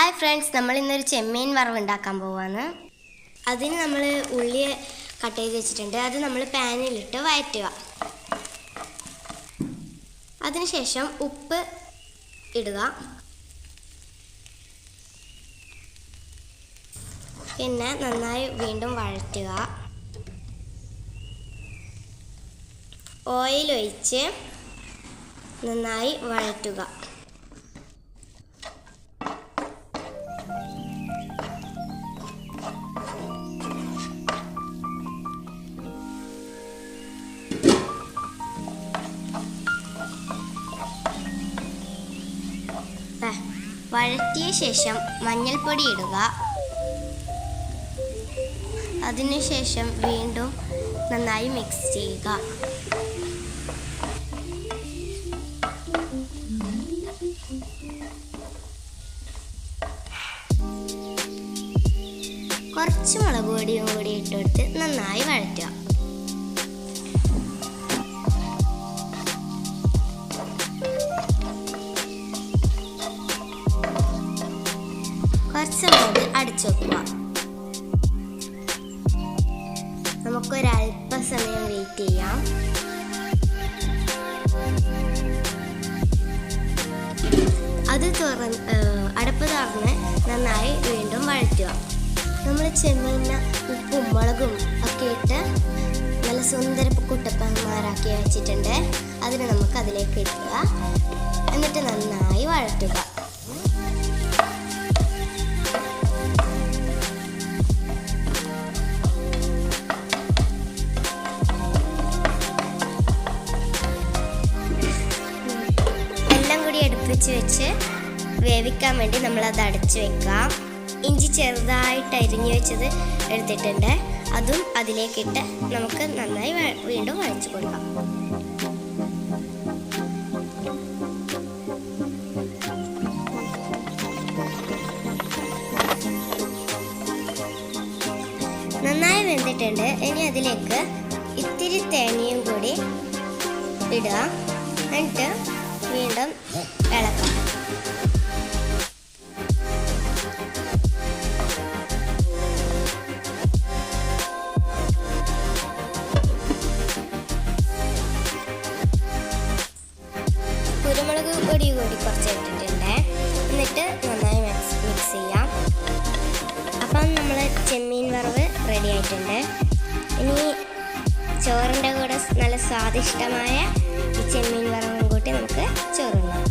Hi friends നമ്മൾ ഇന്നൊരു ചെമ്മീൻ വറവ് ഉണ്ടാക്കാൻ പോവാണ്. അതിന് നമ്മൾ ഉള്ളി കട്ട് ചെയ്ത് വെച്ചിട്ടുണ്ട്. അത് നമ്മൾ പാനിലിട്ട് വയറ്റുക അതിനുശേഷം ഉപ്പ് ഇടുക. പിന്നെ നന്നായി വീണ്ടും വഴറ്റുക. ഓയിൽ ഒഴിച്ച് നന്നായി വഴറ്റുക. വഴറ്റിയ ശേഷം മഞ്ഞൾപ്പൊടി ഇടുക. അതിനുശേഷം വീണ്ടും നന്നായി മിക്സ് ചെയ്യുക. കുറച്ച് മുളക് പൊടിയും കൂടി ഇട്ടെടുത്ത് നന്നായി വഴറ്റുക. കുറച്ച് സമയം അടിച്ചു വെക്കുക. നമുക്കൊരല്പസമയം വെയിറ്റ് ചെയ്യാം. അത് തുറന്ന് അടപ്പ് തുറന്ന് നന്നായി വീണ്ടും വഴറ്റുക. നമ്മൾ ചെമ്മീന ഉപ്പും മുളകും ഒക്കെ ഇട്ട് നല്ല സുന്ദര കുട്ടപ്പന്മാരാക്കി വെച്ചിട്ടുണ്ട് അതിനെ നമുക്ക് അതിലേക്ക് ഇടുക. എന്നിട്ട് നന്നായി വഴറ്റുക. കൂടി വെച്ച് വേവിക്കാൻ വേണ്ടി നമ്മൾ അത് അടച്ചു വെക്കാം. ഇഞ്ചി ചെറുതായിട്ട് അരിഞ്ഞു വെച്ചത് എടുത്തിട്ടുണ്ട്. അതും അതിലേക്കിട്ട് നമുക്ക് നന്നായി വീണ്ടും വഴച്ചു കൊടുക്കാം. നന്നായി വെന്തിട്ടുണ്ട്. ഇനി അതിലേക്ക് ഇത്തിരി തേങ്ങയും കൂടി ഇടുക എന്നിട്ട് വീണ്ടും കുരുമുളക് പൊടി കൂടി കുറച്ച് ഇട്ടിട്ടുണ്ട്. എന്നിട്ട് നന്നായി മിക്സ് മിക്സ് ചെയ്യാം. അപ്പം നമ്മൾ ചെമ്മീൻ വറവ് റെഡി ആയിട്ടുണ്ട്. ഇനി ചോറിന്റെ കൂടെ നല്ല സ്വാദിഷ്ടമായ ഈ ചെമ്മീൻ വറവും കൂട്ടി നമുക്ക് ചോറുണ്ണാം